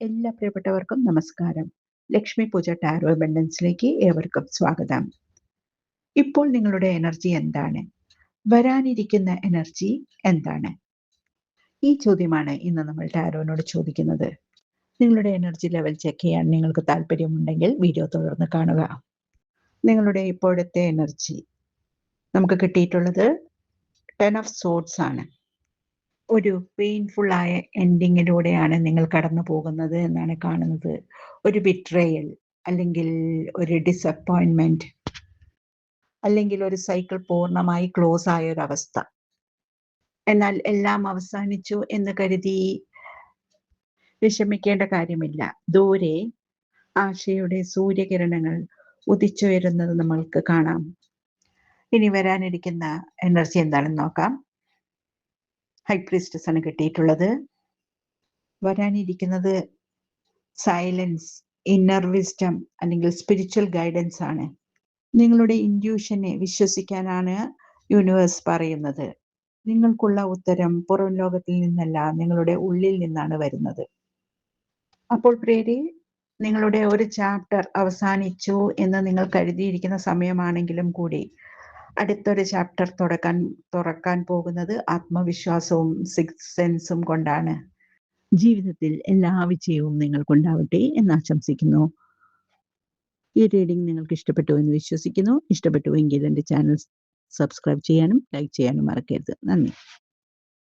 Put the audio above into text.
എല്ലാ പ്രിയപ്പെട്ടവർക്കും നമസ്കാരം. ലക്ഷ്മി പൂജ ടാരോ അബണ്ടൻസിലേക്ക് ഏവർക്കും സ്വാഗതം. ഇപ്പോൾ നിങ്ങളുടെ എനർജി എന്താണ്? വരാനിരിക്കുന്ന എനർജി എന്താണ്? ഈ ചോദ്യമാണ് ഇന്ന് നമ്മൾ ടാരോനോട് ചോദിക്കുന്നത്. നിങ്ങളുടെ എനർജി ലെവൽ ചെക്ക് ചെയ്യാൻ നിങ്ങൾക്ക് താല്പര്യമുണ്ടെങ്കിൽ വീഡിയോ തുടർന്ന് കാണുക. നിങ്ങളുടെ ഇപ്പോഴത്തെ എനർജി. നമുക്ക് കിട്ടിയിട്ടുള്ളത് ടെൻ ഓഫ് സോഡ്സ് ആണ്. ഒരു പെയിൻഫുൾ ആയ എൻഡിങ്ങിലൂടെയാണ് നിങ്ങൾ കടന്നു പോകുന്നത് എന്നാണ് കാണുന്നത്. ഒരു ബിട്രയൽ അല്ലെങ്കിൽ ഒരു ഡിസപ്പോയിൻമെന്റ് അല്ലെങ്കിൽ ഒരു സൈക്കിൾ പൂർണമായി ക്ലോസ് ആയ ഒരു അവസ്ഥ. എന്നാൽ എല്ലാം അവസാനിച്ചു എന്ന് കരുതി വിഷമിക്കേണ്ട കാര്യമില്ല. ദൂരെ ആശയുടെ സൂര്യകിരണങ്ങൾ ഉദിച്ചുയരുന്നത് നമ്മൾക്ക് കാണാം. ഇനി വരാനിരിക്കുന്ന എനർജി എന്താണെന്ന് നോക്കാം. ഹൈ പ്രീസ്റ്റസ് ആണ് കിട്ടിയിട്ടുള്ളത്. വരാനിരിക്കുന്നത് സൈലൻസ് ഇന്നർ വിസ്റ്റം അല്ലെങ്കിൽ സ്പിരിച്വൽ ഗൈഡൻസ് ആണ്. നിങ്ങളുടെ ഇൻഡ്യൂഷനെ വിശ്വസിക്കാനാണ് യൂണിവേഴ്സ് പറയുന്നത്. നിങ്ങൾക്കുള്ള ഉത്തരം പുറം ലോകത്തിൽ നിന്നല്ല നിങ്ങളുടെ ഉള്ളിൽ നിന്നാണ് വരുന്നത്. അപ്പോൾ പ്രേരി നിങ്ങളുടെ ഒരു ചാപ്റ്റർ അവസാനിച്ചു എന്ന് നിങ്ങൾ കരുതിയിരിക്കുന്ന സമയമാണെങ്കിലും കൂടി അടുത്തൊരു ചാപ്റ്റർ തുറക്കാൻ തുറക്കാൻ പോകുന്നത് ആത്മവിശ്വാസവും സിക്സ് സെൻസും കൊണ്ടാണ്. ജീവിതത്തിൽ എല്ലാ വിജയവും നിങ്ങൾക്കുണ്ടാവട്ടെ എന്ന് ആശംസിക്കുന്നു. ഈ റീഡിംഗ് നിങ്ങൾക്ക് ഇഷ്ടപ്പെട്ടു എന്ന് വിശ്വസിക്കുന്നു. ഇഷ്ടപ്പെട്ടുവെങ്കിൽ എന്റെ ചാനൽ സബ്സ്ക്രൈബ് ചെയ്യാനും ലൈക്ക് ചെയ്യാനും മറക്കരുത്. നന്ദി.